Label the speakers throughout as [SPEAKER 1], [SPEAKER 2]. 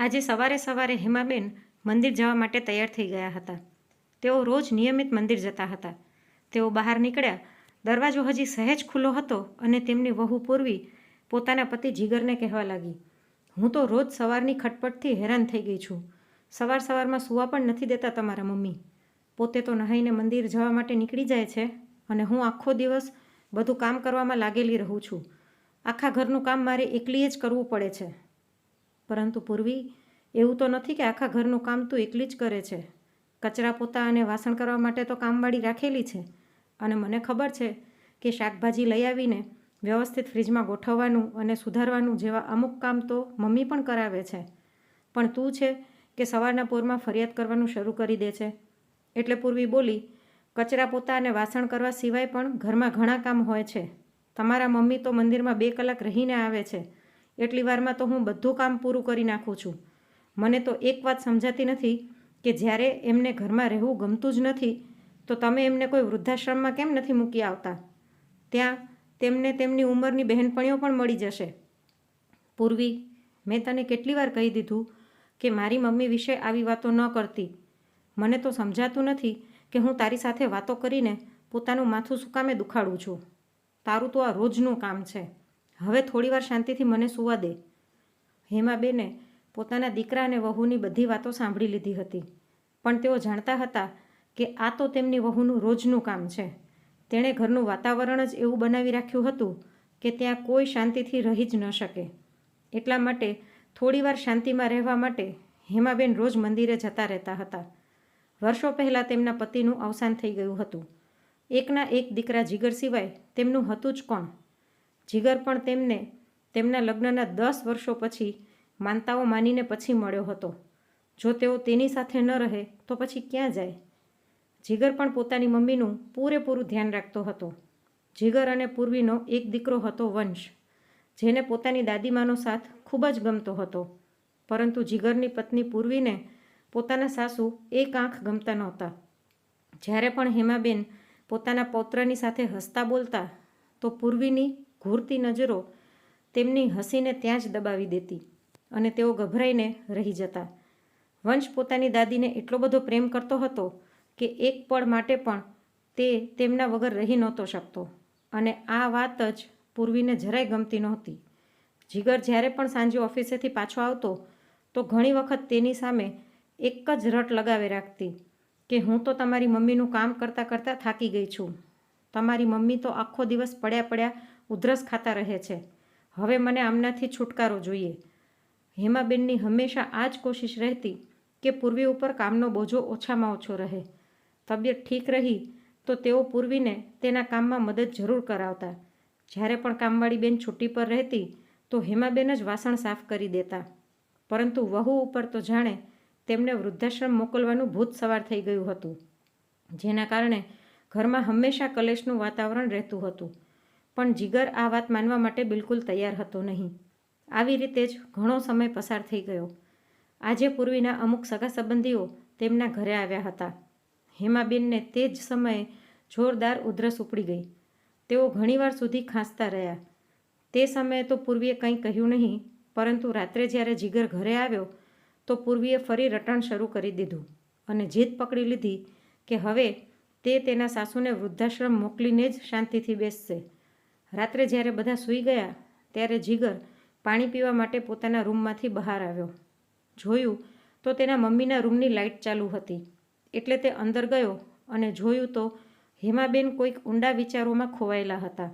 [SPEAKER 1] આજે સવારે સવારે હેમાબેન મંદિર જવા માટે તૈયાર થઈ ગયા હતા. તેઓ રોજ નિયમિત મંદિર જતા હતા. તેઓ બહાર નીકળ્યા. દરવાજો હજી સહેજ ખુલ્લો હતો અને તેમની વહુ પૂર્વી પોતાના પતિ જીગરને કહેવા લાગી, હું તો રોજ સવારની ખટપટથી હેરાન થઈ ગઈ છું. સવાર સવારમાં સૂવા પણ નથી દેતા તમારા મમ્મી. પોતે તો નહાઈને મંદિર જવા માટે નીકળી જાય છે અને હું આખો દિવસ બધું કામ કરવામાં લાગેલી રહું છું. આખા ઘરનું કામ મારે એકલીએ જ કરવું પડે છે. પરંતુ પૂર્વી, એવું તો નથી કે આખા ઘરનું કામ તું એકલી જ કરે છે. કચરા પોતા અને વાસણ કરવા માટે તો કામવાળી રાખેલી છે. અને મને ખબર છે કે શાકભાજી લઈ આવીને વ્યવસ્થિત ફ્રીજમાં ગોઠવવાનું અને સુધારવાનું જેવા અમુક કામ તો મમ્મી પણ કરાવે છે. પણ તું છે કે સવારના પોરમાં ફરિયાદ કરવાનું શરૂ કરી દે છે? એટલે પૂર્વી બોલી, કચરા પોતા અને વાસણ કરવા સિવાય પણ ઘરમાં ઘણા કામ હોય છે. તમારા મમ્મી તો મંદિરમાં બે કલાક રહીને આવે છે. એટલી વારમાં તો હું બધું કામ પૂરું કરી નાખું છું. મને તો એક વાત સમજાતી નથી કે જ્યારે એમને ઘરમાં રહેવું ગમતું જ નથી, તો તમે એમને કોઈ વૃદ્ધાશ્રમમાં કેમ નથી મૂકી આવતા? ત્યાં તેમને તેમની ઉંમરની બહેનપણીઓ પણ મળી જશે. પૂર્વી, મેં તને કેટલી વાર કહી દીધું કે મારી મમ્મી વિશે આવી વાતો ન કરતી. મને તો સમજાતું નથી કે હું તારી સાથે વાતો કરીને પોતાનું માથું સુકામે દુખાડું છું. તારું તો આ રોજનું કામ છે. હવે થોડીવાર શાંતિથી મને સુવા દે. હેમાબેને પોતાના દીકરા અને વહુની બધી વાતો સાંભળી લીધી હતી. પણ તેઓ જાણતા હતા કે આ તો તેમની વહુનું રોજનું કામ છે. તેણે ઘરનું વાતાવરણ જ એવું બનાવી રાખ્યું હતું કે ત્યાં કોઈ શાંતિથી રહી જ ન શકે. એટલા માટે થોડીવાર શાંતિમાં રહેવા માટે હેમાબેન રોજ મંદિરે જતા રહેતા હતા. વર્ષો પહેલાં તેમના પતિનું અવસાન થઈ ગયું હતું. એકના એક દીકરા જીગર સિવાય તેમનું હતું જ કોણ? જીગર પણ તેમને, તેમના લગ્નના દસ વર્ષો પછી માનતાઓ માનીને પછી મળ્યો હતો. જો તેઓ તેની સાથે ન રહે, તો પછી ક્યાં જાય? જીગર પણ પોતાની મમ્મીનું પૂરેપૂરું ધ્યાન રાખતો હતો. જીગર અને પૂર્વીનો એક દીકરો હતો વંશ, જેને પોતાની દાદીમાનો સાથ ખૂબ જ ગમતો હતો. પરંતુ જીગરની પત્ની પૂર્વીને પોતાના સાસુ એક આંખ ગમતા નહોતા. જ્યારે પણ હેમાબેન પોતાના પૌત્રની સાથે હસતા બોલતા, તો પૂર્વીની ઘૂરતી નજરો તેમની હસીને ત્યાં જ દબાવી દેતી અને તેઓ ગભરાઈને રહી જતા. વંશ પોતાની દાદીને એટલો બધો પ્રેમ કરતો હતો કે એક પળ માટે પણ તે તેમના વગર રહી નહોતો શકતો અને આ વાત જ પૂર્વીને જરાય ગમતી નહોતી. જીગર જ્યારે પણ સાંજે ઓફિસેથી પાછો આવતો, તો ઘણી વખત તેની સામે એક જ રટ લગાવે રાખતી કે હું તો તમારી મમ્મીનું કામ કરતાં કરતાં થાકી ગઈ છું. તમારી મમ્મી તો આખો દિવસ પડ્યા પડ્યા ઉધરસ ખાતા રહે છે. હવે મને આમનાથી છુટકારો જોઈએ. હેમાબેનની હંમેશા આ જ કોશિશ રહેતી કે પૂર્વી ઉપર કામનો બોજો ઓછામાં ઓછો રહે. તબિયત ઠીક રહી તો તેઓ પૂર્વીને તેના કામમાં મદદ જરૂર કરાવતા. જ્યારે પણ કામવાળી બેન છુટ્ટી પર રહેતી તો હેમાબેન જ વાસણ સાફ કરી દેતા. પરંતુ વહુ ઉપર તો જાણે તેમને વૃદ્ધાશ્રમ મોકલવાનું ભૂત સવાર થઈ ગયું હતું. જેના કારણે ઘરમાં હંમેશા કલેશનું વાતાવરણ રહેતું હતું. પણ જીગર આ વાત માનવા માટે બિલકુલ તૈયાર હતો નહીં. આવી રીતે જ ઘણો સમય પસાર થઈ ગયો. આજે પૂર્વીના અમુક સગા સંબંધીઓ તેમના ઘરે આવ્યા હતા. હેમાબેનને તે જ સમયે જોરદાર ઉધરસ ઉપડી ગઈ. તેઓ ઘણીવાર સુધી ખાંસતા રહ્યા. તે સમયે તો પૂર્વીએ કંઈ કહ્યું નહીં, પરંતુ રાત્રે જ્યારે જીગર ઘરે આવ્યો, તો પૂર્વીએ ફરી રટણ શરૂ કરી દીધું અને જીદ પકડી લીધી કે હવે તે તેના સાસુને વૃદ્ધાશ્રમ મોકલીને જ શાંતિથી બેસશે. રાત્રે જ્યારે બધા સૂઈ ગયા, ત્યારે જીગર પાણી પીવા માટે પોતાના રૂમમાંથી બહાર આવ્યો. જોયું તો તેના મમ્મીના રૂમની લાઇટ ચાલુ હતી. એટલે તે અંદર ગયો અને જોયું તો હેમાબેન કોઈક ઊંડા વિચારોમાં ખોવાયેલા હતા.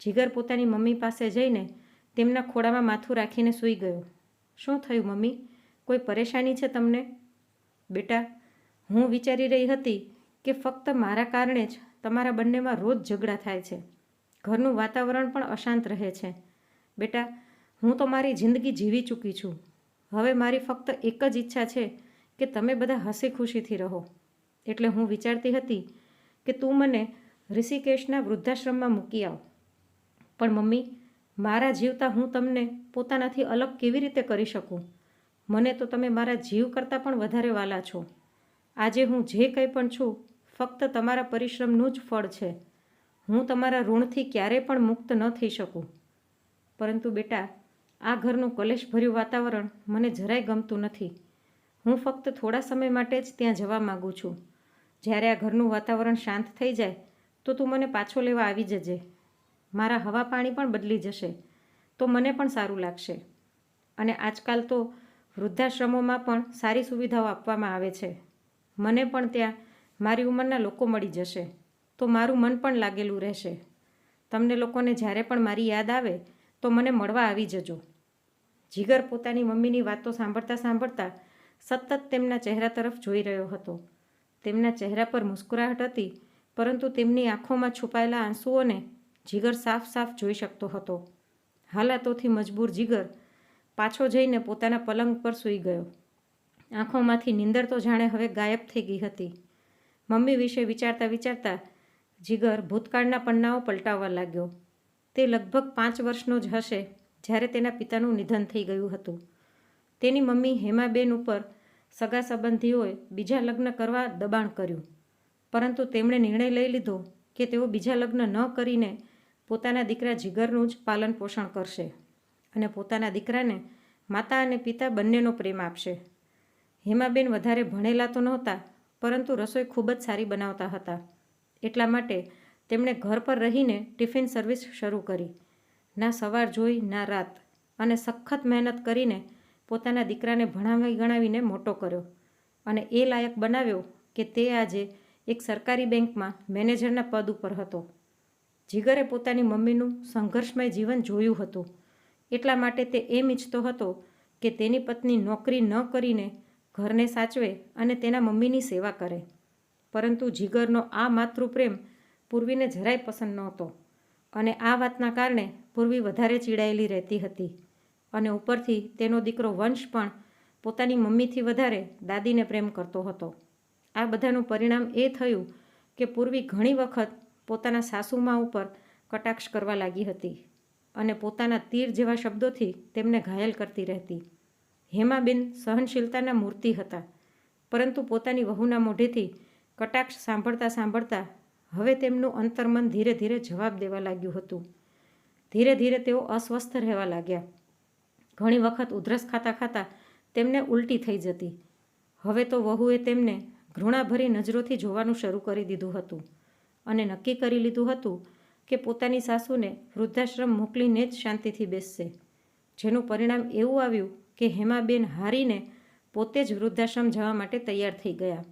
[SPEAKER 1] જીગર પોતાની મમ્મી પાસે જઈને તેમના ખોળામાં માથું રાખીને સૂઈ ગયો. શું થયું મમ્મી? કોઈ પરેશાની છે તમને? બેટા, હું વિચારી રહી હતી કે ફક્ત મારા કારણે જ તમારા બંનેમાં રોજ ઝઘડા થાય છે. ઘરનું વાતાવરણ પણ અશાંત રહે છે. બેટા, હું તો મારી જિંદગી જીવી ચૂકી છું. હવે મારી ફક્ત એક જ ઈચ્છા છે કે તમે બધા હસી ખુશીથી રહો. એટલે હું વિચારતી હતી કે તું મને ઋષિકેશના વૃદ્ધાશ્રમમાં મૂકી આવ. પણ મમ્મી, મારા જીવતા હું તમને પોતાનાથી અલગ કેવી રીતે કરી શકું? મને તો તમે મારા જીવ કરતાં પણ વધારે વાલા છો. આજે હું જે કંઈ પણ છું, ફક્ત તમારા પરિશ્રમનું જ ફળ છે. હું તમારા ઋણથી ક્યારેય પણ મુક્ત ન થઈ શકું. પરંતુ બેટા, આ ઘરનું કલેશભર્યું વાતાવરણ મને જરાય ગમતું નથી. હું ફક્ત થોડા સમય માટે જ ત્યાં જવા માગું છું. જ્યારે આ ઘરનું વાતાવરણ શાંત થઈ જાય, તો તું મને પાછો લેવા આવી જજે. મારા હવા પાણી પણ બદલી જશે, તો મને પણ સારું લાગશે. અને આજકાલ તો વૃદ્ધાશ્રમોમાં પણ સારી સુવિધાઓ આપવામાં આવે છે. મને પણ ત્યાં મારી ઉંમરના લોકો મળી જશે. તો મારું મન પણ લાગેલું રહેશે. તમને લોકોને જ્યારે પણ મારી યાદ આવે, તો મને મળવા આવી જજો. જીગર પોતાની મમ્મીની વાતો સાંભળતા સાંભળતા સતત તેમના ચહેરા તરફ જોઈ રહ્યો હતો. તેમના ચહેરા પર મુસ્કુરાહટ હતી, પરંતુ તેમની આંખોમાં છુપાયેલા આંસુઓને જીગર સાફ સાફ જોઈ શકતો હતો. હાલાતોથી મજબૂર જીગર પાછો જઈને પોતાના પલંગ પર સૂઈ ગયો. આંખોમાંથી નીંદર તો જાણે હવે ગાયબ થઈ ગઈ હતી. મમ્મી વિશે વિચારતા વિચારતા જીગર ભૂતકાળના પન્નાઓ પલટાવવા લાગ્યો. તે લગભગ પાંચ વર્ષનો જ હશે જ્યારે તેના પિતાનું નિધન થઈ ગયું હતું. તેની મમ્મી હેમાબેન ઉપર સગા સંબંધીઓએ બીજા લગ્ન કરવા દબાણ કર્યું. પરંતુ તેમણે નિર્ણય લઈ લીધો કે તેઓ બીજા લગ્ન ન કરીને પોતાના દીકરા જીગરનું જ પાલન પોષણ કરશે અને પોતાના દીકરાને માતા અને પિતા બંનેનો પ્રેમ આપશે. હેમાબેન વધારે ભણેલા તો નહોતા, પરંતુ રસોઈ ખૂબ જ સારી બનાવતા હતા. એટલા માટે તેમણે ઘર પર રહીને ટિફિન સર્વિસ શરૂ કરી. ના સવાર જોઈ, ના રાત. અને સખત મહેનત કરીને પોતાના દીકરાને ભણાવી ગણાવીને મોટો કર્યો. અને એ લાયક બનાવ્યો કે તે આજે એક સરકારી બેંકમાં મેનેજરના પદ ઉપર હતો. જીગરે પોતાની મમ્મીનું સંઘર્ષમય જીવન જોયું હતું. એટલા માટે તે એમ ઈચ્છતો હતો કે તેની પત્ની નોકરી ન કરીને ઘરને સાચવે અને તેના મમ્મીની સેવા કરે. પરંતુ જીગરનો આ માતૃપ્રેમ પૂર્વીને જરાય પસંદ નહોતો. અને આ વાતના કારણે પૂર્વી વધારે ચીડાયેલી રહેતી હતી. અને ઉપરથી તેનો દીકરો વંશ પણ પોતાની મમ્મીથી વધારે દાદીને પ્રેમ કરતો હતો. આ બધાનું પરિણામ એ થયું કે પૂર્વી ઘણી વખત પોતાના સાસુમાં ઉપર કટાક્ષ કરવા લાગી હતી અને પોતાના તીર જેવા શબ્દોથી તેમને ઘાયલ કરતી રહેતી. હેમાબેન સહનશીલતાના મૂર્તિ હતા, પરંતુ પોતાની વહુના મોઢેથી કટાક્ષ સાંભળતા સાંભળતા હવે તેમનું અંતર્મન ધીરે ધીરે જવાબ દેવા લાગ્યું હતું. ધીરે ધીરે તેઓ અસ્વસ્થ રહેવા લાગ્યા. ઘણી વખત ઉધરસ ખાતા ખાતા તેમને ઉલટી થઈ જતી. હવે તો વહુએ તેમને ઘૃણાભરી નજરોથી જોવાનું શરૂ કરી દીધું હતું અને નક્કી કરી લીધું હતું કે પોતાની સાસુને વૃદ્ધાશ્રમ મોકલીને જ શાંતિથી બેસશે. જેનું પરિણામ એવું આવ્યું કે હેમાબેન હારીને પોતે જ વૃદ્ધાશ્રમ જવા માટે તૈયાર થઈ ગયા.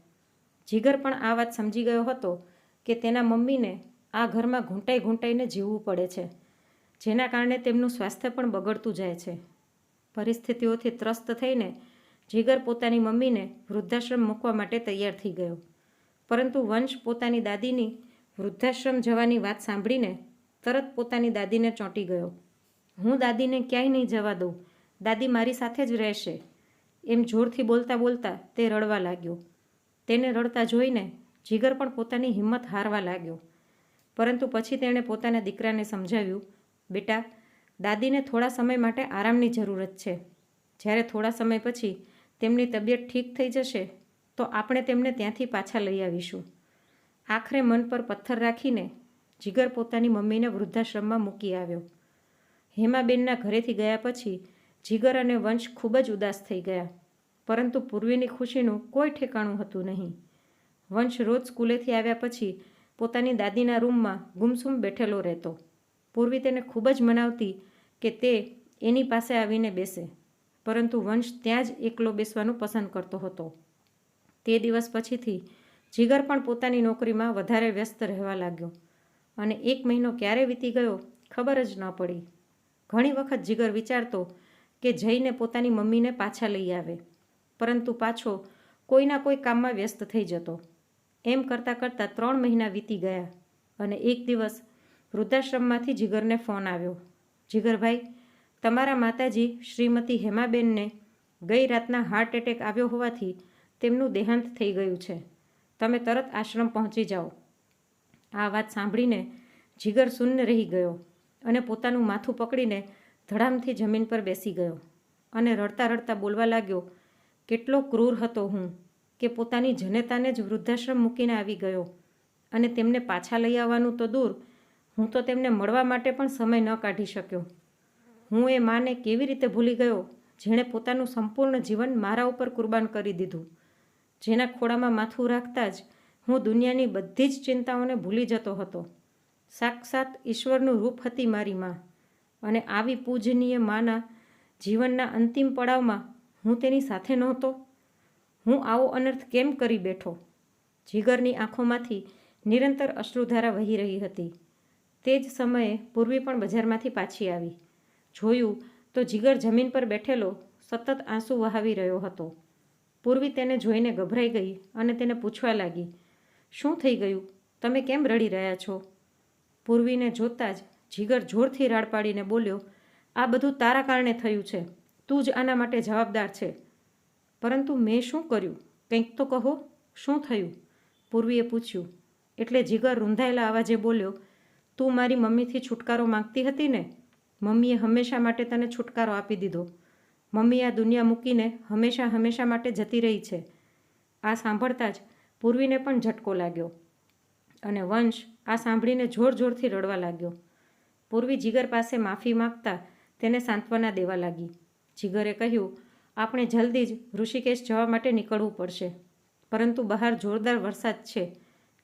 [SPEAKER 1] જીગર પણ આ વાત સમજી ગયો હતો કે તેના મમ્મીને આ ઘરમાં ઘૂંટાઈ ઘૂંટાઈને જીવવું પડે છે, જેના કારણે તેમનું સ્વાસ્થ્ય પણ બગડતું જાય છે. પરિસ્થિતિઓથી ત્રસ્ત થઈને જીગર પોતાની મમ્મીને વૃદ્ધાશ્રમ મૂકવા માટે તૈયાર થઈ ગયો. પરંતુ વંશ પોતાની દાદીની વૃદ્ધાશ્રમ જવાની વાત સાંભળીને તરત પોતાની દાદીને ચોંટી ગયો. હું દાદીને ક્યાંય નહીં જવા દઉં. દાદી મારી સાથે જ રહેશે. એમ જોરથી બોલતા બોલતા તે રડવા લાગ્યો. તેને રડતા જોઈને જીગર પણ પોતાની હિંમત હારવા લાગ્યો. પરંતુ પછી તેણે પોતાના દીકરાને સમજાવ્યું, બેટા, દાદીને થોડા સમય માટે આરામની જરૂરત છે. જ્યારે થોડા સમય પછી તેમની તબિયત ઠીક થઈ જશે, તો આપણે તેમને ત્યાંથી પાછા લઈ આવીશું. આખરે મન પર પથ્થર રાખીને જીગર પોતાની મમ્મીને વૃદ્ધાશ્રમમાં મૂકી આવ્યો. હેમાબેનના ઘરેથી ગયા પછી જીગર અને વંશ ખૂબ જ ઉદાસ થઈ ગયા. પરંતુ પૂર્વીની ખુશીનું કોઈ ઠેકાણું હતું નહીં. વંશ રોજ સ્કૂલેથી આવ્યા પછી પોતાની દાદીના રૂમમાં ગુમસુમ બેઠેલો રહેતો. પૂર્વી તેને ખૂબ જ મનાવતી કે તે એની પાસે આવીને બેસે, પરંતુ વંશ ત્યાં જ એકલો બેસવાનું પસંદ કરતો હતો. તે દિવસ પછીથી જીગર પણ પોતાની નોકરીમાં વધારે વ્યસ્ત રહેવા લાગ્યો અને એક મહિનો ક્યારે વીતી ગયો ખબર જ ન પડી. ઘણી વખત જીગર વિચારતો કે જઈને પોતાની મમ્મીને પાછા લઈ આવે. પરંતુ પાછો કોઈના કોઈ કામમાં વ્યસ્ત થઈ જતો. એમ કરતાં કરતાં ત્રણ મહિના વીતી ગયા અને એક દિવસ વૃદ્ધાશ્રમમાંથી જીગરને ફોન આવ્યો. જીગરભાઈ, તમારા માતાજી શ્રીમતી હેમાબેનને ગઈ રાતના હાર્ટ એટેક આવ્યો હોવાથી તેમનું દેહાંત થઈ ગયું છે. તમે તરત આશ્રમ પહોંચી જાઓ. આ વાત સાંભળીને જીગર શૂન્ય રહી ગયો અને પોતાનું માથું પકડીને ધડામથી જમીન પર બેસી ગયો અને રડતા રડતા બોલવા લાગ્યો કેટલો ક્રૂર હતો હું કે પોતાની જનેતાને જ વૃદ્ધાશ્રમ મૂકીને આવી ગયો અને તેમને પાછા લઈ આવવાનું તો દૂર, હું તો તેમને મળવા માટે પણ સમય ન કાઢી શક્યો. હું એ માને કેવી રીતે ભૂલી ગયો, જેણે પોતાનું સંપૂર્ણ જીવન મારા ઉપર કુરબાન કરી દીધું. જેના ખોળામાં માથું રાખતા જ હું દુનિયાની બધી જ ચિંતાઓને ભૂલી જતો હતો. સાક્ષાત ઈશ્વરનું રૂપ હતી મારી માં અને આવી પૂજનીય માના જીવનના અંતિમ પડાવમાં હું તેની સાથે નહોતો. હું આવો અનર્થ કેમ કરી બેઠો? જીગરની આંખોમાંથી નિરંતર અશ્રુધારા વહી રહી હતી. તે જ સમયે પૂર્વી પણ બજારમાંથી પાછી આવી. જોયું તો જીગર જમીન પર બેઠેલો સતત આંસુ વહાવી રહ્યો હતો. પૂર્વી તેને જોઈને ગભરાઈ ગઈ અને તેને પૂછવા લાગી, શું થઈ ગયું? તમે કેમ રડી રહ્યા છો? પૂર્વીને જોતાં જ જીગર જોરથી રાડ પાડીને બોલ્યો, આ બધું તારા કારણે થયું છે. તું જ આના માટે જવાબદાર છે. પરંતુ મેં શું કર્યું? કંઈક તો કહો. શું થયું? પૂર્વીએ પૂછ્યું. એટલે જીગર રૂંધાયેલા અવાજે બોલ્યો, તું મારી મમ્મીથી છુટકારો માંગતી હતી ને? મમ્મીએ હંમેશા માટે તને છુટકારો આપી દીધો. મમ્મી આ દુનિયા મૂકીને હંમેશા હંમેશા માટે જતી રહી છે. આ સાંભળતા જ પૂર્વીને પણ ઝટકો લાગ્યો અને વંશ આ સાંભળીને જોર જોરથી રડવા લાગ્યો. પૂર્વી જીગર પાસે માફી માગતા તેને સાંત્વના દેવા લાગી. જીગરે કહ્યું, આપણે જલ્દી જ ઋષિકેશ જવા માટે નીકળવું પડશે. પરંતુ બહાર જોરદાર વરસાદ છે.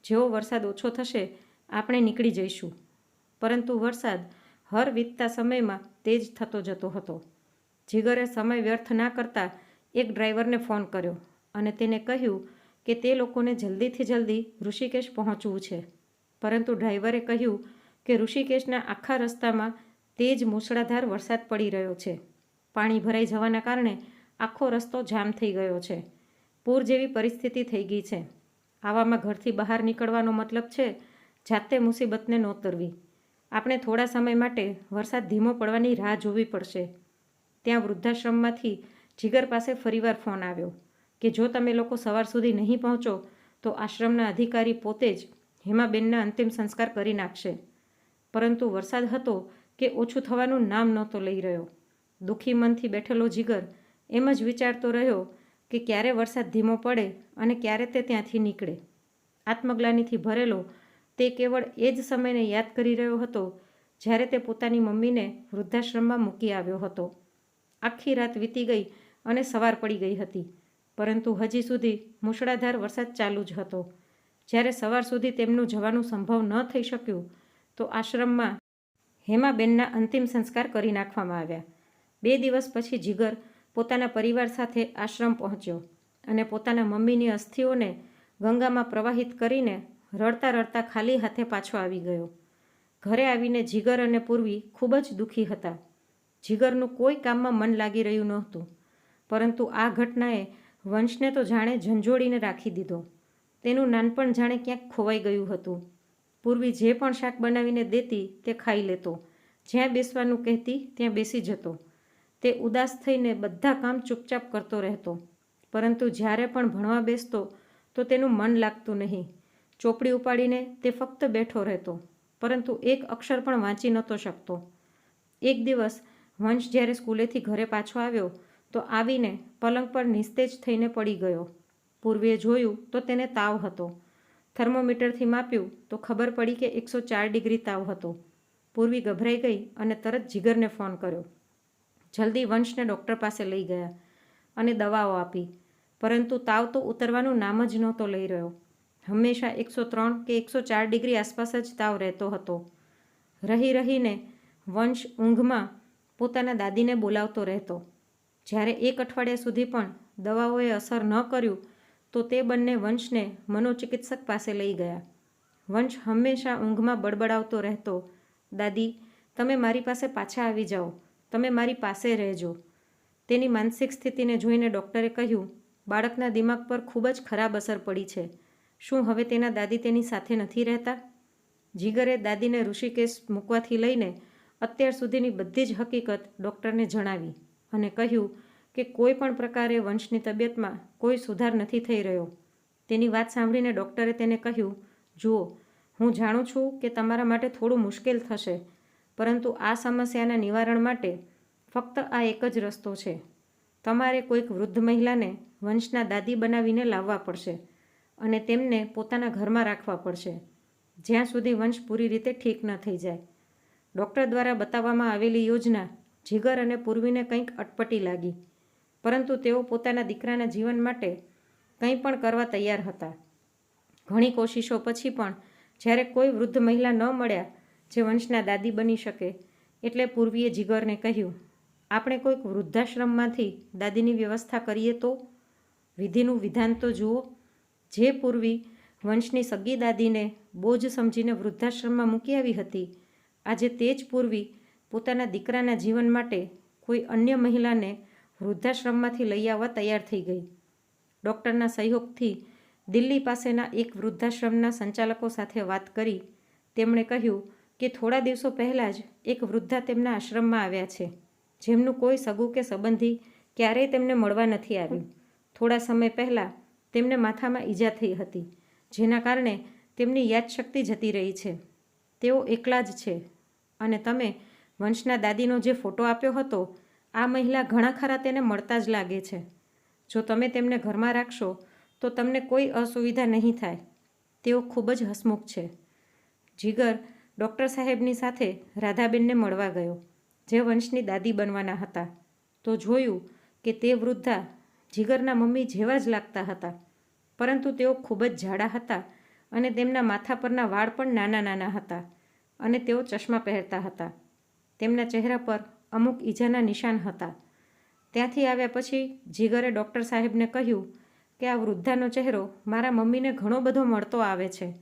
[SPEAKER 1] જેવો વરસાદ ઓછો થશે, આપણે નીકળી જઈશું. પરંતુ વરસાદ હર વીતતા સમયમાં તેજ થતો જતો હતો. જીગરે સમય વ્યર્થ ના કરતા એક ડ્રાઈવરને ફોન કર્યો અને તેને કહ્યું કે તે લોકોને જલ્દીથી જલ્દી ઋષિકેશ પહોંચવું છે. પરંતુ ડ્રાઈવરે કહ્યું કે ઋષિકેશના આખા રસ્તામાં તેજ મૂસળાધાર વરસાદ પડી રહ્યો છે. પાણી ભરાઈ જવાના કારણે આખો રસ્તો જામ થઈ ગયો છે. પૂર જેવી પરિસ્થિતિ થઈ ગઈ છે. આવામાં ઘરથી બહાર નીકળવાનો મતલબ છે, જાતે મુસીબતને નોતરવી આપણે થોડા સમય માટે વરસાદ ધીમો પડવાની રાહ જોવી પડશે. ત્યાં વૃદ્ધાશ્રમમાંથી જીગર પાસે ફરીવાર ફોન આવ્યો કે જો તમે લોકો સવાર સુધી નહીં પહોંચો, તો આશ્રમના અધિકારી પોતે જ હેમાબેનના અંતિમ સંસ્કાર કરી નાખશે. પરંતુ વરસાદ હતો કે ઓછું થવાનું નામ નહોતો લઈ રહ્યો. દુઃખી મનથી બેઠેલો જીગર એમ જ વિચારતો રહ્યો કે ક્યારે વરસાદ ધીમો પડે અને ક્યારે તે ત્યાંથી નીકળે. આત્મગ્લાનીથી ભરેલો, તે કેવળ એ જ સમયને યાદ કરી રહ્યો હતો જ્યારે તે પોતાની મમ્મીને વૃદ્ધાશ્રમમાં મૂકી આવ્યો હતો. આખી રાત વીતી ગઈ અને સવાર પડી ગઈ હતી, પરંતુ હજી સુધી મુશળાધાર વરસાદ ચાલુ જ હતો. જ્યારે સવાર સુધી તેમનું જવાનું સંભવ ન થઈ શક્યું, તો આશ્રમમાં હેમાબેનના અંતિમ સંસ્કાર કરી નાખવામાં આવ્યા. બે દિવસ પછી જીગર પોતાના પરિવાર સાથે આશ્રમ પહોંચ્યો અને પોતાના મમ્મીની અસ્થિઓને ગંગામાં પ્રવાહિત કરીને રડતા રડતા ખાલી હાથે પાછો આવી ગયો. ઘરે આવીને જીગર અને પૂર્વી ખૂબ જ દુઃખી હતા. જીગરનું કોઈ કામમાં મન લાગી રહ્યું નહોતું, પરંતુ આ ઘટનાએ વંશને તો જાણે ઝંઝોડીને રાખી દીધો. તેનું નાનપણ જાણે ક્યાંક ખોવાઈ ગયું હતું. પૂર્વી જે પણ શાક બનાવીને દેતી તે ખાઈ લેતો. જ્યાં બેસવાનું કહેતી ત્યાં બેસી જતો. તે ઉદાસ થઈને બધા કામ ચૂપચાપ કરતો રહેતો. પરંતુ જ્યારે પણ ભણવા બેસતો, તો તેનું મન લાગતું નહીં. ચોપડી ઉપાડીને તે ફક્ત બેઠો રહેતો, પરંતુ એક અક્ષર પણ વાંચી નહોતો શકતો. એક દિવસ વંશ જ્યારે સ્કૂલેથી ઘરે પાછો આવ્યો, તો આવીને પલંગ પર નિસ્તેજ થઈને પડી ગયો. પૂર્વે જોયું તો તેને તાવ હતો. થર્મોમીટરથી માપ્યું તો ખબર પડી કે એકસો ચાર ડિગ્રી તાવ હતો. પૂર્વી ગભરાઈ ગઈ અને તરત જીગરને ફોન કર્યો. જલ્દી વંશને ડૉક્ટર પાસે લઈ ગયા અને દવાઓ આપી. પરંતુ તાવ તો ઉતરવાનું નામ જ નહોતો લઈ રહ્યો. હંમેશા એકસો ત્રણ કે એકસો ચાર ડિગ્રી આસપાસ જ તાવ રહેતો હતો. રહી રહીને વંશ ઊંઘમાં પોતાના દાદીને બોલાવતો રહેતો. જ્યારે એક અઠવાડિયા સુધી પણ દવાઓએ અસર ન કર્યું, તો તે બંને વંશને મનોચિકિત્સક પાસે લઈ ગયા. વંશ હંમેશા ઊંઘમાં બડબડાવતો રહેતો. દાદી, તમે મારી પાસે પાછા આવી જાઓ. તમે મારી પાસે રહેજો. તેની માનસિક સ્થિતિને જોઈને ડૉક્ટરે કહ્યું, બાળકના દિમાગ પર ખૂબ જ ખરાબ અસર પડી છે. શું હવે તેના દાદી તેની સાથે નથી રહેતા? જીગરે દાદીને ઋષિકેશ મૂકવાથી લઈને અત્યાર સુધીની બધી જ હકીકત ડૉક્ટરને જણાવી અને કહ્યું કે કોઈ પણ પ્રકારે વંશની તબિયતમાં કોઈ સુધાર નથી થઈ રહ્યો. તેની વાત સાંભળીને ડૉક્ટરે તેને કહ્યું, જુઓ, હું જાણું છું કે તમારા માટે થોડું મુશ્કેલ થશે પરંતુ આ સમસ્યાના નિવારણ માટે ફક્ત આ એક જ રસ્તો છે. તમારે કોઈક વૃદ્ધ મહિલાને વંશના દાદી બનાવીને લાવવા પડશે અને તેમને પોતાના ઘરમાં રાખવા પડશે, જ્યાં સુધી વંશ પૂરી રીતે ઠીક ન થઈ જાય. ડૉક્ટર દ્વારા બતાવવામાં આવેલી યોજના જીગર અને પૂર્વીને કંઈક અટપટી લાગી, પરંતુ તેઓ પોતાના દીકરાના જીવન માટે કંઈ પણ કરવા તૈયાર હતા. ઘણી કોશિશો પછી પણ જ્યારે કોઈ વૃદ્ધ મહિલા ન મળ્યા જે વંશના દાદી બની શકે એટલે પૂર્વીએ જીગરને કહ્યું, આપણે કોઈક વૃદ્ધાશ્રમમાંથી દાદીની વ્યવસ્થા કરીએ તો? વિધિનું વિધાન તો જુઓ. જે પૂર્વી વંશની સગી દાદીને બોજ સમજીને વૃદ્ધાશ્રમમાં મૂકી આવી હતી, આજે તે જ પૂર્વી પોતાના દીકરાના જીવન માટે કોઈ અન્ય મહિલાને વૃદ્ધાશ્રમમાંથી લઈ આવવા તૈયાર થઈ ગઈ. ડૉક્ટરના સહયોગથી દિલ્હી પાસેના એક વૃદ્ધાશ્રમના સંચાલકો સાથે વાત કરી તેમણે કહ્યું કે થોડા દિવસો પહેલાં જ એક વૃદ્ધા તેમના આશ્રમમાં આવ્યા છે. જેમનું કોઈ સગું કે સંબંધી ક્યારેય તેમને મળવા નથી આવ્યું. થોડા સમય પહેલાં તેમને માથામાં ઈજા થઈ હતી, જેના કારણે તેમની યાદશક્તિ જતી રહી છે. તેઓ એકલા જ છે. અને તમે વંશના દાદીનો જે ફોટો આપ્યો હતો, આ મહિલા ઘણા ખરા તેને મળતા જ લાગે છે. જો તમે તેમને ઘરમાં રાખશો, તો તમને કોઈ અસુવિધા નહીં થાય. તેઓ ખૂબ જ હસમુખ છે. જીગર ડૉક્ટર સાહેબની સાથે રાધાબેનને મળવા ગયો. જે વંશની દાદી બનવાના હતા. તો જોયું કે તે વૃદ્ધા જીગરના મમ્મી જેવા જ લાગતા હતા. પરંતુ તેઓ ખૂબ જ જાડા હતા અને તેમના માથા પરના વાળ પણ નાના નાના હતા અને તેઓ ચશ્મા પહેરતા હતા. તેમના ચહેરા પર અમુક ઈજાના નિશાન હતા. ત્યાંથી આવ્યા પછી જીગરે ડૉક્ટર સાહેબને કહ્યું કે આ વૃદ્ધાનો ચહેરો મારા મમ્મીને ઘણો બધો મળતો આવે છે.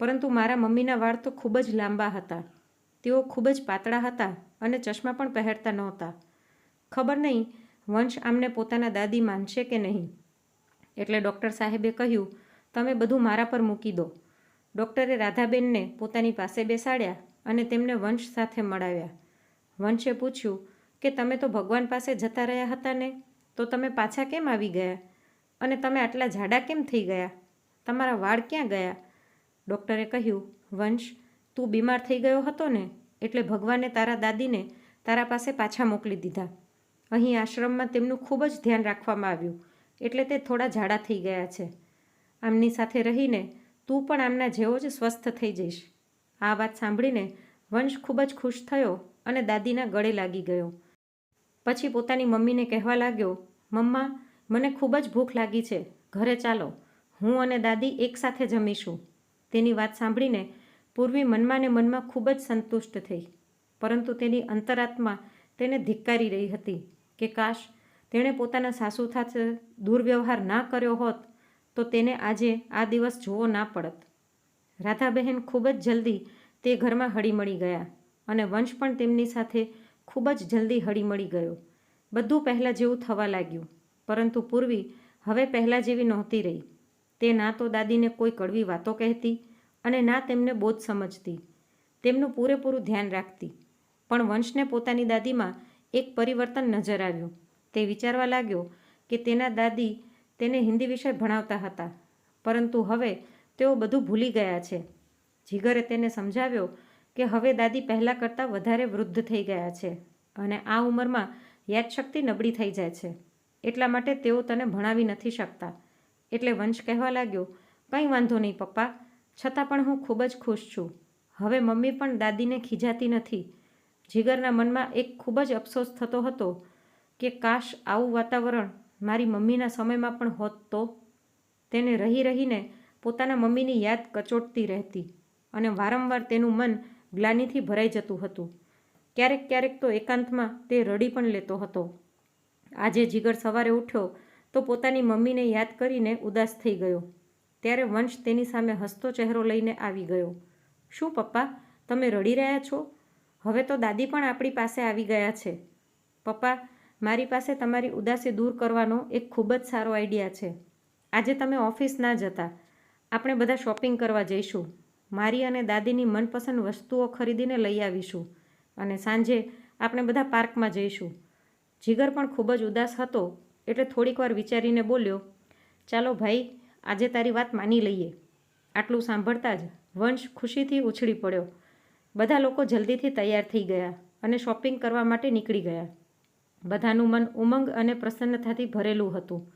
[SPEAKER 1] પરંતુ મારા મમ્મીના વાળ તો ખૂબ જ લાંબા હતા. તેઓ ખૂબ જ પાતળા હતા અને ચશ્મા પણ પહેરતા નહોતા. ખબર નહીં, વંશ આમને પોતાના દાદી માનશે કે નહીં. એટલે ડૉક્ટર સાહેબે કહ્યું, તમે બધું મારા પર મૂકી દો. ડૉક્ટરે રાધાબેનને પોતાની પાસે બેસાડ્યા અને તેમને વંશ સાથે મળાવ્યા. વંશે પૂછ્યું, કે તમે તો ભગવાન પાસે જતા રહ્યા હતા ને? તો તમે પાછા કેમ આવી ગયા? અને તમે આટલા જાડા કેમ થઈ ગયા? તમારા વાળ ક્યાં ગયા? ડૉક્ટરે કહ્યું, વંશ, તું બીમાર થઈ ગયો હતો ને, એટલે ભગવાને તારા દાદીને તારા પાસે પાછા મોકલી દીધા. અહીં આશ્રમમાં તેમનું ખૂબ જ ધ્યાન રાખવામાં આવ્યું, એટલે તે થોડા ઝાડા થઈ ગયા છે. આમની સાથે રહીને તું પણ આમના જેવો જ સ્વસ્થ થઈ જઈશ. આ વાત સાંભળીને વંશ ખૂબ જ ખુશ થયો અને દાદીના ગળે લાગી ગયો. પછી પોતાની મમ્મીને કહેવા લાગ્યો, મમ્મા, મને ખૂબ જ ભૂખ લાગી છે. ઘરે ચાલો. હું અને દાદી એકસાથે જમીશું. તેની વાત સાંભળીને પૂર્વી મનમાં ને મનમાં ખૂબ જ સંતુષ્ટ થઈ. પરંતુ તેની અંતરાત્મા તેને ધિક્કારી રહી હતી કે કાશ તેણે પોતાના સાસુ સાથે દુર્વ્યવહાર ના કર્યો હોત, તો તેને આજે આ દિવસ જોવો ના પડત. રાધાબહેન ખૂબ જ જલ્દી તે ઘરમાં હળીમળી ગયા અને વંશ પણ તેમની સાથે ખૂબ જ જલ્દી હળીમળી ગયો. બધું પહેલાં જેવું થવા લાગ્યું, પરંતુ પૂર્વી હવે પહેલાં જેવી નહોતી રહી. તે ના તો દાદીને કોઈ કડવી વાતો કહેતી અને ના તેમને બોધ સમજતી. તેમનું પૂરેપૂરું ધ્યાન રાખતી. પણ વંશને પોતાની દાદીમાં એક પરિવર્તન નજર આવ્યું. તે વિચારવા લાગ્યો કે તેના દાદી તેને હિન્દી વિષય ભણાવતા હતા. પરંતુ હવે તેઓ બધું ભૂલી ગયા છે. જીગરે તેને સમજાવ્યો કે હવે દાદી પહેલાં કરતાં વધારે વૃદ્ધ થઈ ગયા છે અને આ ઉંમરમાં યાદશક્તિ નબળી થઈ જાય છે. એટલા માટે તેઓ તને ભણાવી નથી શકતા. એટલે વંશ કહેવા લાગ્યો, કંઈ વાંધો નહીં પપ્પા, છતાં પણ હું ખૂબ જ ખુશ છું. હવે મમ્મી પણ દાદીને ખીજાતી નથી. જીગરના મનમાં એક ખૂબ જ અફસોસ થતો હતો કે કાશ આવું વાતાવરણ મારી મમ્મીના સમયમાં પણ હોત તો તેને રહી રહીને પોતાના મમ્મીની યાદ કચોટતી રહેતી અને વારંવાર તેનું મન ગ્લાનીથી ભરાઈ જતું હતું. ક્યારેક ક્યારેક તો એકાંતમાં તે રડી પણ લેતો હતો. આજે જીગર સવારે ઉઠ્યો તો પોતાની મમ્મીને યાદ કરીને ઉદાસ થઈ ગયો. ત્યારે વંશ તેની સામે હસતો ચહેરો લઈને આવી ગયો. શું પપ્પા, તમે રડી રહ્યા છો? હવે તો દાદી પણ આપણી પાસે આવી ગયા છે. પપ્પા, મારી પાસે તમારી ઉદાસી દૂર કરવાનો એક ખૂબ જ સારો આઈડિયા છે. આજે તમે ઓફિસ ના જતા. આપણે બધા શોપિંગ કરવા જઈશું. મારી અને દાદીની મનપસંદ વસ્તુઓ ખરીદીને લઈ આવીશું અને સાંજે આપણે બધા પાર્કમાં જઈશું. જીગર પણ ખૂબ જ ઉદાસ હતો. એટલે થોડીક વાર વિચારીને બોલ્યો, ચાલો ભાઈ, આજે તારી વાત માની લઈએ. આટલું સાંભળતા જ વંશ ખુશીથી ઉછળી પડ્યો. બધા લોકો જલ્દીથી તૈયાર થઈ ગયા અને શોપિંગ કરવા માટે નીકળી ગયા. બધાનું મન ઉમંગ અને પ્રસન્નતાથી ભરેલું હતું.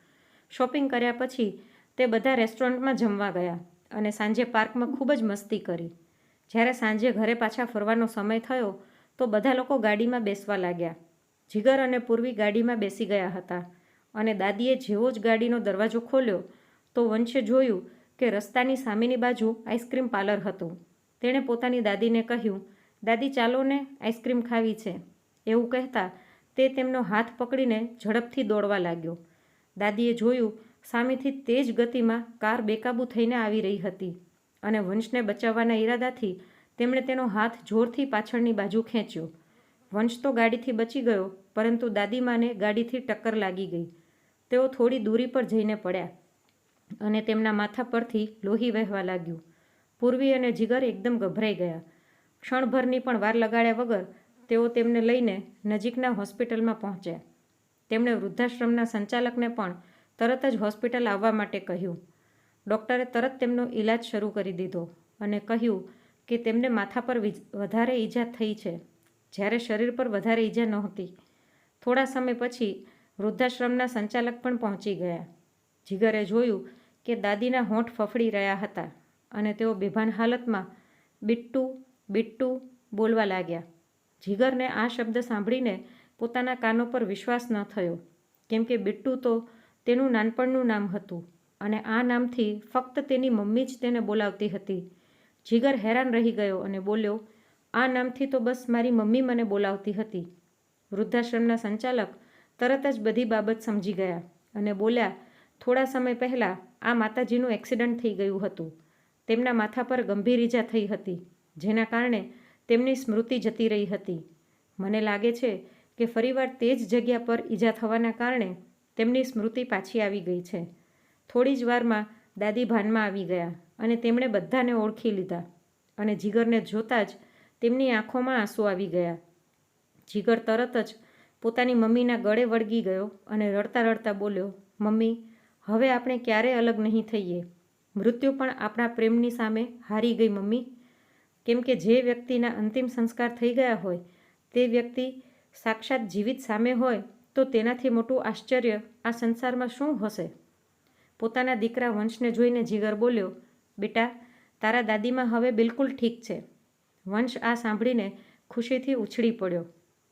[SPEAKER 1] શોપિંગ કર્યા પછી તે બધા રેસ્ટોરન્ટમાં જમવા ગયા અને સાંજે પાર્કમાં ખૂબ જ મસ્તી કરી. જ્યારે સાંજે ઘરે પાછા ફરવાનો સમય થયો, તો બધા લોકો ગાડીમાં બેસવા લાગ્યા. જીગર અને પૂર્વી ગાડીમાં બેસી ગયા હતા. અને દાદીએ જેવો જ ગાડીનો દરવાજો ખોલ્યો, તો વંશે જોયું કે રસ્તાની સામેની બાજુ આઈસ્ક્રીમ પાર્લર હતું. તેણે પોતાની દાદીને કહ્યું, દાદી ચાલોને આઈસ્ક્રીમ ખાવી છે. એવું કહેતા તે તેમનો હાથ પકડીને ઝડપથી દોડવા લાગ્યો. દાદીએ જોયું, સામેથી તેજ ગતિમાં કાર બેકાબૂ થઈને આવી રહી હતી અને વંશને બચાવવાના ઈરાદાથી તેમણે તેનો હાથ જોરથી પાછળની બાજુ ખેંચ્યો. વંશ તો ગાડીથી બચી ગયો, પરંતુ દાદીમાને ગાડીથી ટક્કર લાગી ગઈ. તેઓ થોડી દૂરી પર જઈને પડ્યા અને તેમના માથા પરથી લોહી વહેવા લાગ્યું. પૂર્વી અને જીગર એકદમ ગભરાઈ ગયા. ક્ષણભરની પણ વાર લગાડ્યા વગર તેઓ તેમને લઈને નજીકના હોસ્પિટલમાં પહોંચ્યા. તેમણે વૃદ્ધાશ્રમના સંચાલકને પણ તરત જ હોસ્પિટલ આવવા માટે કહ્યું. ડૉક્ટરે તરત તેમનો ઈલાજ શરૂ કરી દીધો અને કહ્યું કે તેમને માથા પર વધારે ઈજા થઈ છે. જ્યારે શરીર પર વધારે ઈજા નહોતી. થોડા સમય પછી વૃદ્ધાશ્રમના સંચાલક પણ પહોંચી ગયા. જીગરે જોયું કે દાદીના હોઠ ફફડી રહ્યા હતા અને તેઓ બેભાન હાલતમાં બિટ્ટુ બિટ્ટુ બોલવા લાગ્યા. જીગરને આ શબ્દ સાંભળીને પોતાના કાનો પર વિશ્વાસ ન થયો. કેમ કે બિટ્ટુ તો તેનું નાનપણનું નામ હતું અને આ નામથી ફક્ત તેની મમ્મી જ તેને બોલાવતી હતી. જીગર હેરાન રહી ગયો અને બોલ્યો, આ નામથી તો બસ મારી મમ્મી મને બોલાવતી હતી. વૃદ્ધાશ્રમના સંચાલક તરત જ બધી બાબત સમજી ગયા અને બોલ્યા, થોડા સમય પહેલાં આ માતાજીનું એક્સિડન્ટ થઈ ગયું હતું. તેમના માથા પર ગંભીર ઈજા થઈ હતી, જેના કારણે તેમની સ્મૃતિ જતી રહી હતી. મને લાગે છે કે ફરીવાર તે જ જગ્યા પર ઈજા થવાના કારણે તેમની સ્મૃતિ પાછી આવી ગઈ છે. થોડી જ વારમાં દાદી ભાનમાં આવી ગયા અને તેમણે બધાને ઓળખી લીધા અને જીગરને જોતાં જ તેમની આંખોમાં આંસુ આવી ગયા. જીગર તરત જ પોતાની મમ્મીના ગળે વળગી ગયો અને રડતા રડતા બોલ્યો, મમ્મી, હવે આપણે ક્યારેય અલગ નહીં થઈએ? મૃત્યુ પણ આપણા પ્રેમની સામે હારી ગઈ, મમ્મી. કેમ કે જે વ્યક્તિના અંતિમ સંસ્કાર થઈ ગયા હોય, તે વ્યક્તિ સાક્ષાત જીવિત સામે હોય, તો તેનાથી મોટું આશ્ચર્ય આ સંસારમાં શું હશે? પોતાના દીકરા વંશને જોઈને જીગર બોલ્યો, બેટા, તારા દાદીમાં હવે બિલકુલ ઠીક છે. વંશ આ સાંભળીને ખુશીથી ઉછળી પડ્યો.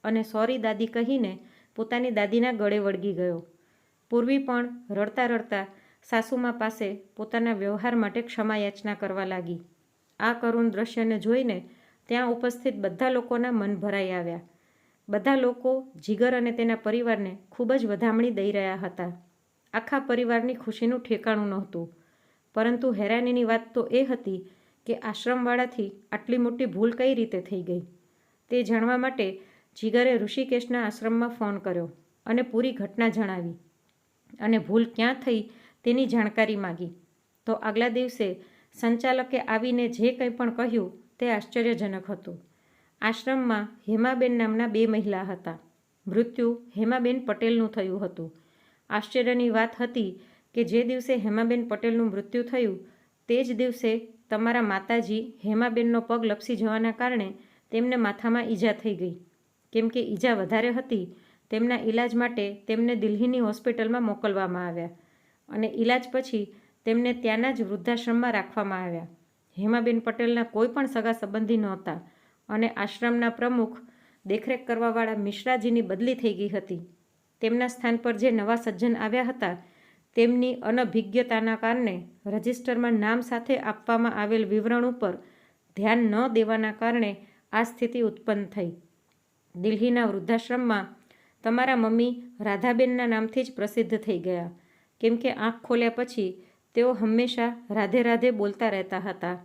[SPEAKER 1] અને સોરી દાદી કહીને પોતાની દાદીના ગળે વળગી ગયો. પૂર્વી પણ રડતા રડતા સાસુમા પાસે પોતાના વ્યવહાર માટે ક્ષમા યાચના કરવા લાગી. આ કરુણ દ્રશ્યને જોઈને ત્યાં ઉપસ્થિત બધા લોકોના મન ભરાઈ આવ્યા. બધા લોકો જીગર અને તેના પરિવારને ખૂબ જ વધામણી દઈ રહ્યા હતા. આખા પરિવારની ખુશીનું ઠેકાણું નહોતું. પરંતુ હેરાનીની વાત તો એ હતી કે આશ્રમવાળાથી આટલી મોટી ભૂલ કઈ રીતે થઈ ગઈ? તે જાણવા માટે જીગરે ઋષિકેશના આશ્રમમાં ફોન કર્યો અને પૂરી ઘટના જણાવી. અને ભૂલ ક્યાં થઈ તેની જાણકારી માગી. તો આગલા દિવસે સંચાલકે આવીને જે કંઈ પણ કહ્યું તે આશ્ચર્યજનક હતું. આશ્રમમાં હેમાબેન નામના બે મહિલા હતા. મૃત્યુ હેમાબેન પટેલનું થયું હતું. આશ્ચર્યની વાત હતી કે જે દિવસે હેમાબેન પટેલનું મૃત્યુ થયું, તે જ દિવસે તમારા માતાજી હેમાબેનનો પગ લપસી જવાના કારણે તેમને માથામાં ઈજા થઈ ગઈ. કેમ કે ઈજા વધારે હતી, તેમના ઈલાજ માટે તેમને દિલ્હીની હોસ્પિટલમાં મોકલવામાં આવ્યા અને ઈલાજ પછી તેમને ત્યાંના જ વૃદ્ધાશ્રમમાં રાખવામાં આવ્યા. હેમાબેન પટેલના કોઈ પણ સગા સંબંધી નહોતા અને આશ્રમના પ્રમુખ દેખરેખ કરવાવાળા મિશ્રાજીની બદલી થઈ ગઈ હતી. તેમના સ્થાન પર જે નવા સજ્જન આવ્યા હતા, તેમની અનભિજ્ઞતાના કારણે રજિસ્ટરમાં નામ સાથે આપવામાં આવેલ વિવરણ ઉપર ધ્યાન ન દેવાના કારણે આ સ્થિતિ ઉત્પન્ન થઈ. દિલ્હીના વૃદ્ધાશ્રમમાં તમારા મમ્મી રાધાબેનના નામથી જ પ્રસિદ્ધ થઈ ગયા. કેમ કે આંખ ખોલ્યા પછી તેઓ હંમેશા રાધે રાધે બોલતા રહેતા હતા.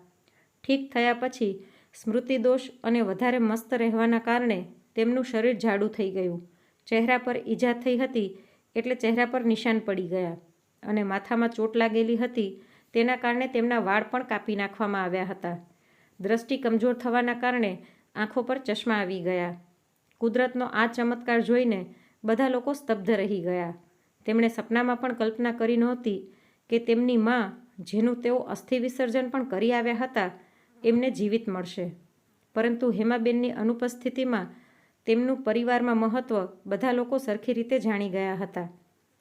[SPEAKER 1] ઠીક થયા પછી સ્મૃતિદોષ અને વધારે મસ્ત રહેવાના કારણે તેમનું શરીર જાડું થઈ ગયું. ચહેરા પર ઈજા થઈ હતી એટલે ચહેરા પર નિશાન પડી ગયા અને માથામાં ચોટ લાગેલી હતી તેના કારણે તેમના વાળ પણ કાપી નાખવામાં આવ્યા હતા. દ્રષ્ટિ કમજોર થવાના કારણે આંખો પર ચશ્મા આવી ગયા. કુદરતનો આ ચમત્કાર જોઈને બધા લોકો સ્તબ્ધ રહી ગયા. તેમણે સપનામાં પણ કલ્પના કરી નહોતી કે તેમની માં, જેનું તેઓ અસ્થિ વિસર્જન પણ કરી આવ્યા હતા, એમને જીવિત મળશે. પરંતુ હેમાબેનની અનુપસ્થિતિમાં તેમનું પરિવારમાં મહત્ત્વ બધા લોકો સરખી રીતે જાણી ગયા હતા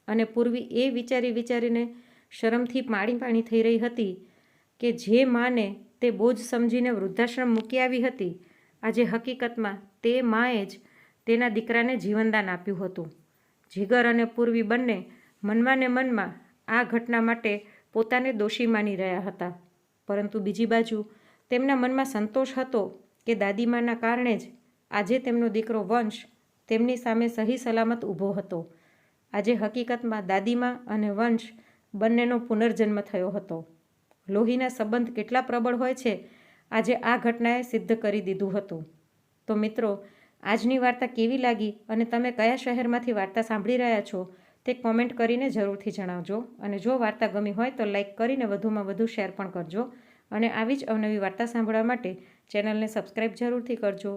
[SPEAKER 1] અને પૂર્વી એ વિચારી વિચારીને શરમથી પાણી પાણી થઈ રહી હતી કે જે માને તે બોજ સમજીને વૃદ્ધાશ્રમ મૂકી આવી હતી, આજે હકીકતમાં તે માએ જ તેના દીકરાને જીવનદાન આપ્યું હતું. જીગર અને પૂર્વી બંને મનમાં મનમાં આ ઘટના માટે પોતાને દોષી માની રહ્યા હતા. પરંતુ બીજી બાજુ તેમના મનમાં સંતોષ હતો કે દાદીમાના કારણે જ આજે તેમનો દીકરો વંશ તેમની સામે સહી સલામત ઊભો હતો. આજે હકીકતમાં દાદીમા અને વંશ બંનેનો પુનર્જન્મ થયો હતો. લોહીના સંબંધ કેટલા પ્રબળ હોય છે, આજે આ ઘટનાએ સિદ્ધ કરી દીધું હતું. તો મિત્રો આજની વાર્તા કેવી લાગી અને તમે કયા શહેરમાંથી વાર્તા સાંભળી રહ્યા છો તે કોમેન્ટ કરીને જરૂરથી જણાવજો. અને જો વાર્તા ગમી હોય તો લાઈક કરીને વધુમાં વધુ શેર પણ કરજો. અને આવી જ અવનવી વાર્તા સાંભળવા માટે ચેનલને સબસ્ક્રાઈબ જરૂરથી કરજો.